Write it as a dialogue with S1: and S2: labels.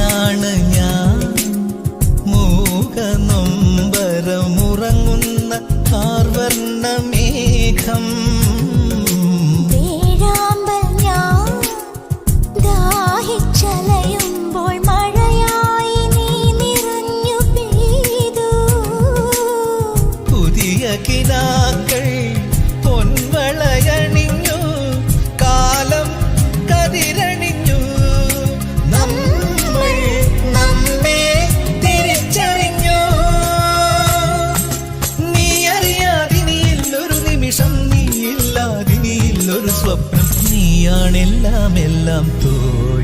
S1: മുകിലാണ് ഞാൻ നീയാണെല്ലാം എല്ലാം തോഴി